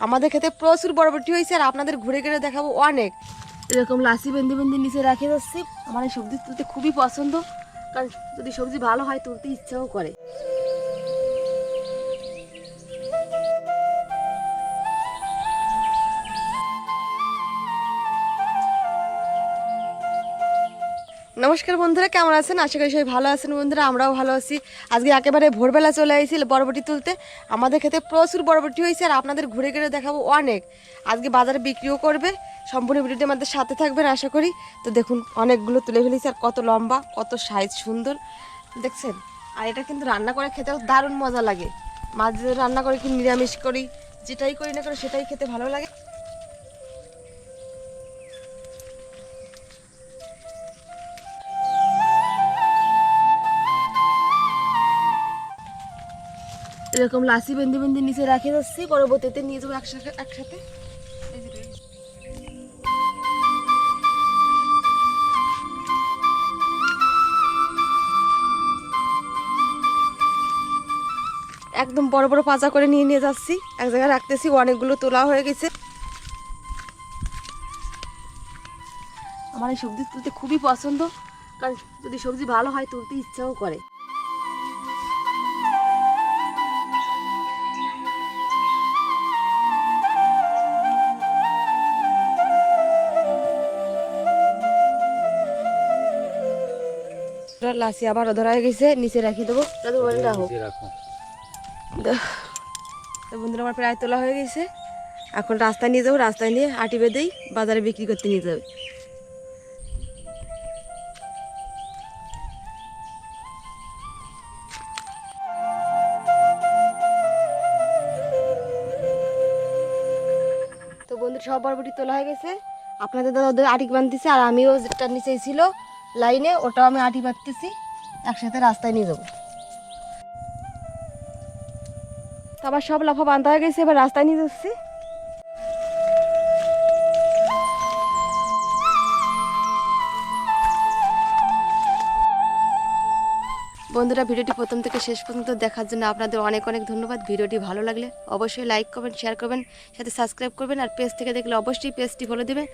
আমাদের খেতে প্রচুর বরবটি হয়েছে আর আপনাদের ঘুরে ঘুরে দেখাবো অনেক। এরকম লাসি বেঁধে বেঁধে নিচে রাখে যাচ্ছি। আমার এই সবজি তুলতে খুবই পছন্দ। কারণ যদি সবজি ভালো হয়, তুলতে ইচ্ছাও করে। নমস্কার বন্ধুরা, কেমন আছেন? আশা করি সবাই ভালো আছেন বন্ধুরা, আমরাও ভালো আছি। আজকে একেবারে ভোরবেলা চলে আসছি বরবটি তুলতে। আমাদের খেতে প্রচুর বরবটি হয়েছে আর আপনাদের ঘুরে ঘুরে দেখাবো অনেক। আজকে বাজারে বিক্রিও করবে, সম্পূর্ণ ভিডিওটি আমাদের সাথে থাকবেন, আশা করি। তো দেখুন, অনেকগুলো তুলে ফেলেছি আর কত লম্বা, কত সাইজ সুন্দর। দেখছেন? আর এটা কিন্তু রান্না করে খেতেও দারুণ মজা লাগে। মাছ রান্না করে কি নিরামিষ করি, যেটাই করি না করে সেটাই খেতে ভালো লাগে। এরকম লাসি বেঁধে বেঁধে নিচে রাখে যাচ্ছি, পরবর্তীতে নিয়ে যাব একসাথে একসাথে। একদম বড় বড় পাজা করে নিয়ে নিয়ে যাচ্ছি। এক জায়গায় রাখতেছি, অনেকগুলো তোলা হয়ে গেছে। আমার এই সবজি তুলতে খুবই পছন্দ, কারণ যদি সবজি ভালো হয়, তুলতে ইচ্ছাও করে। লাসি আবার ধরা হয়ে গেছে নিচে রেখে দেবো। রাখো। তো বন্ধুরা আমার প্রায় তোলা হয়ে গেছে। এখন রাস্তায় নিয়ে যাব রাস্তায় নিয়ে আটি বেঁধেই বাজারে বিক্রি করতে নিয়ে যাবে। তো বন্ধু সব বরবটি তোলা হয়ে গেছে। আপনাদের দাদা ওদের আটি বাঁধতেছে আর আমিও যেটা নিচে ছিল লাইনে, ওটাও আমি আটি বাঁধতেছি, একসাথে রাস্তায় নিয়ে যাব। আবার সব লাফা বাঁধা হয়ে গেছে, এবার রাস্তায় নিয়ে যাচ্ছি। বন্ধুরা, ভিডিওটি প্রথম থেকে শেষ পর্যন্ত দেখার জন্য আপনাদের অনেক অনেক ধন্যবাদ। ভিডিওটি ভালো লাগলে অবশ্যই লাইক করবেন শেয়ার করবেন, সাথে সাবস্ক্রাইব করবেন, আর পেজ থেকে দেখলে অবশ্যই পেজটি ফলো দেবেন।